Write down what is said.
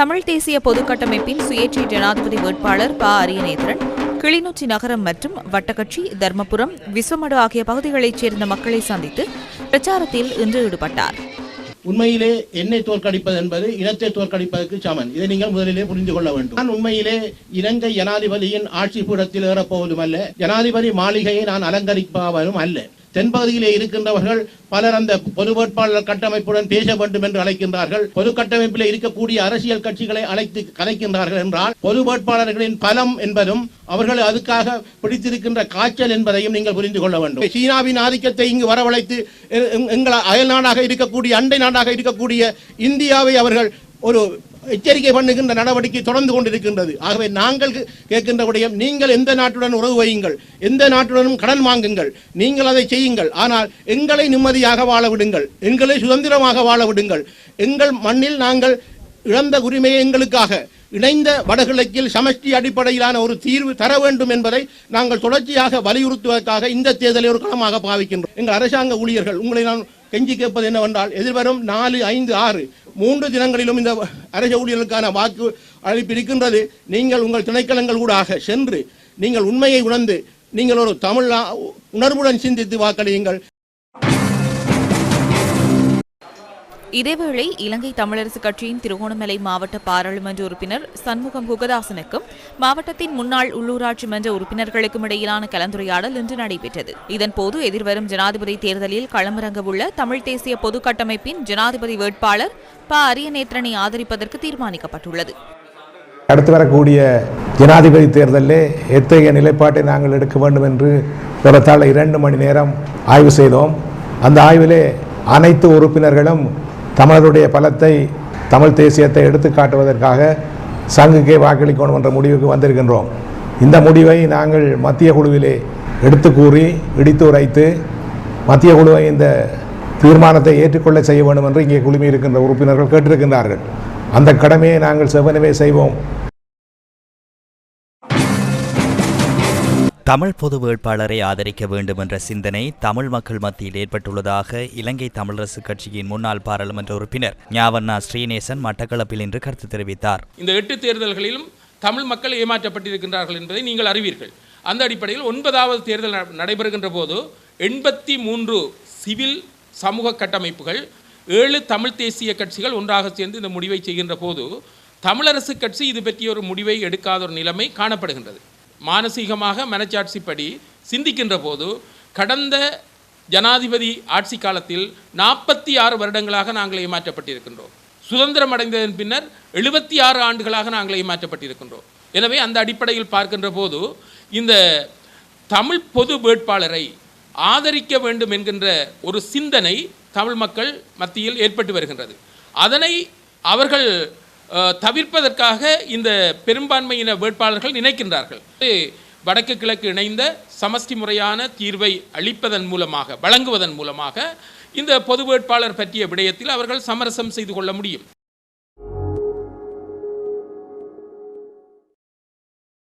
தமிழ் தேசிய பொதுக்கட்டமைப்பின் சுயேட்சை ஜனாதிபதி வேட்பாளர் ப அரியநேத்திரன் கிளிநொச்சி நகரம் மற்றும் வட்டக்கட்சி தர்மபுரம் விஸ்வமடு ஆகிய பகுதிகளைச் சேர்ந்த மக்களை சந்தித்து பிரச்சாரத்தில் இன்று ஈடுபட்டார். உண்மையிலே என்னை தோற்கடிப்பது என்பது இனத்தை தோற்கடிப்பதற்கு சமன். இதை நீங்கள் முதலிலே புரிந்து கொள்ள வேண்டும். நான் உண்மையிலே இலங்கை ஜனாதிபதியின் ஆட்சி பீடத்தில் ஏறப்போவதும் அல்ல. ஜனாதிபதி மாளிகையை நான் அலங்கரிப்பவரும் அல்ல. தென்பகுதியிலே இருக்கின்றவர்கள் பலர் அந்த பொது வேட்பாளர் கட்டமைப்புடன் பேச வேண்டும் என்று அழைக்கின்றார்கள். பொது கட்டமைப்பில் இருக்கக்கூடிய அரசியல் கட்சிகளை அழைத்து கலைக்கின்றார்கள் என்றால் பொது வேட்பாளர்களின் பலம் என்பதும் அவர்கள் அதுக்காக பிடித்திருக்கின்ற காய்ச்சல் என்பதையும் நீங்கள் புரிந்து கொள்ள வேண்டும். சீனாவின் ஆதிக்கத்தை இங்கு வரவழைத்து எங்- எங்கள் அயல் நாடாக இருக்கக்கூடிய அண்டை நாடாக இருக்கக்கூடிய இந்தியாவை அவர்கள் ஒரு எச்சரிக்கை பண்ணுகின்ற நடவடிக்கை தொடர்ந்து கொண்டிருக்கின்றது. ஆகவே நாங்கள் கேட்கின்ற விடயம் நீங்கள் எந்த நாட்டுடன் உறவு வையுங்கள் எந்த நாட்டுடனும் கடன் வாங்குங்கள் நீங்கள் அதை செய்யுங்கள். ஆனால் எங்களை நிம்மதியாக வாழ விடுங்கள் எங்களை சுதந்திரமாக வாழ விடுங்கள். எங்கள் மண்ணில் நாங்கள் இழந்த உரிமையை எங்களுக்காக இணைந்த வடகிழக்கில் சமஷ்டி அடிப்படையிலான ஒரு தீர்வு தர வேண்டும் என்பதை நாங்கள் தொடர்ச்சியாக வலியுறுத்துவதற்காக இந்த தேர்தலை ஒரு களமாக பாவிக்கின்றோம். எங்கள் அரசாங்க ஊழியர்கள் உங்களை நான் கெஞ்சி கேட்பது என்னவென்றால் எதிர்வரும் நாலு ஐந்து ஆறு மூன்று தினங்களிலும் இந்த அரச ஊழியர்களுக்கான வாக்கு அளிப்பு இருக்கின்றது. நீங்கள் உங்கள் திணைக்களங்கள் ஊடாக சென்று நீங்கள் உண்மையை உணர்ந்து நீங்கள் ஒரு தமிழ் உணர்வுடன் சிந்தித்து வாக்களியுங்கள். இதேவேளை இலங்கை தமிழரசுக் கட்சியின் திருகோணமலை மாவட்ட பாராளுமன்ற உறுப்பினர் சண்முகம் குகதாசனுக்கும் மாவட்டத்தின் முன்னாள் உள்ளூராட்சி மன்ற உறுப்பினர்களுக்கும் இடையிலான கலந்துரையாடல் இன்று நடைபெற்றது. இதன்போது எதிர்வரும் ஜனாதிபதி தேர்தலில் களமிறங்கவுள்ள தமிழ் தேசிய பொது கட்டமைப்பின் ஜனாதிபதி வேட்பாளர் ப. அரியநேத்திரனை ஆதரிப்பதற்கு தீர்மானிக்கப்பட்டுள்ளது. அடுத்து வரக்கூடிய ஜனாதிபதி தேர்தலில் எத்தகைய நிலைப்பாட்டை நாங்கள் எடுக்க வேண்டும் என்று ஏறத்தாழ இரண்டு மணி நேரம் ஆய்வு செய்தோம். அந்த ஆய்விலே அனைத்து உறுப்பினர்களும் தமிழருடைய பலத்தை தமிழ் தேசியத்தை எடுத்து காட்டுவதற்காக சங்குக்கே வாக்களிக்கணும் என்ற முடிவுக்கு வந்திருக்கின்றோம். இந்த முடிவை நாங்கள் மத்திய குழுவிலே எடுத்து கூறி இடித்து உரைத்து மத்திய குழுவை இந்த தீர்மானத்தை ஏற்றுக்கொள்ள செய்ய வேண்டும் என்று இங்கே குழுமி இருக்கின்ற உறுப்பினர்கள் கேட்டிருக்கின்றார்கள். அந்த கடமையை நாங்கள் செவ்வனவே செய்வோம். தமிழ் பொது வேட்பாளரை ஆதரிக்க வேண்டும் என்ற சிந்தனை தமிழ் மக்கள் மத்தியில் ஏற்பட்டுள்ளதாக இலங்கை தமிழரசுக் கட்சியின் முன்னாள் பாராளுமன்ற உறுப்பினர் ஞாவண்ணா ஸ்ரீநேசன் மட்டக்களப்பில் இன்று கருத்து தெரிவித்தார். இந்த எட்டு தேர்தல்களிலும் தமிழ் மக்கள் ஏமாற்றப்பட்டிருக்கின்றார்கள் என்பதை நீங்கள் அறிவீர்கள். அந்த அடிப்படையில் ஒன்பதாவது தேர்தல் நடைபெறுகின்ற போது எண்பத்தி மூன்று சிவில் சமூக கட்டமைப்புகள் ஏழு தமிழ் தேசிய கட்சிகள் ஒன்றாக சேர்ந்து இந்த முடிவை செய்கின்ற போது தமிழரசு கட்சி இது பற்றிய ஒரு முடிவை எடுக்காத ஒரு நிலைமை காணப்படுகின்றது. மானசீகமாக மனச்சாட்சிப்படி சிந்திக்கின்ற போது கடந்த ஜனாதிபதி ஆட்சி காலத்தில் நாற்பத்தி ஆறு வருடங்களாக நாங்கள் ஏமாற்றப்பட்டிருக்கின்றோம். சுதந்திரம் அடைந்ததன் பின்னர் எழுபத்தி ஆறு ஆண்டுகளாக நாங்கள் ஏமாற்றப்பட்டிருக்கின்றோம். எனவே அந்த அடிப்படையில் பார்க்கின்ற போது இந்த தமிழ் பொது வேட்பாளரை ஆதரிக்க வேண்டும் என்கின்ற ஒரு சிந்தனை தமிழ் மக்கள் மத்தியில் ஏற்பட்டு வருகின்றது. அதனை அவர்கள் தவிர்ப்பதற்காக இந்த பெரும்பான்மையின வேட்பாளர்கள் நினைக்கின்றார்கள். வடக்கு கிழக்கு இணைந்த சமஷ்டி முறையான தீர்வை அளிப்பதன் மூலமாக வழங்குவதன் மூலமாக இந்த பொது வேட்பாளர் பற்றிய விடயத்தில் அவர்கள் சமரசம் செய்து கொள்ள முடியும்.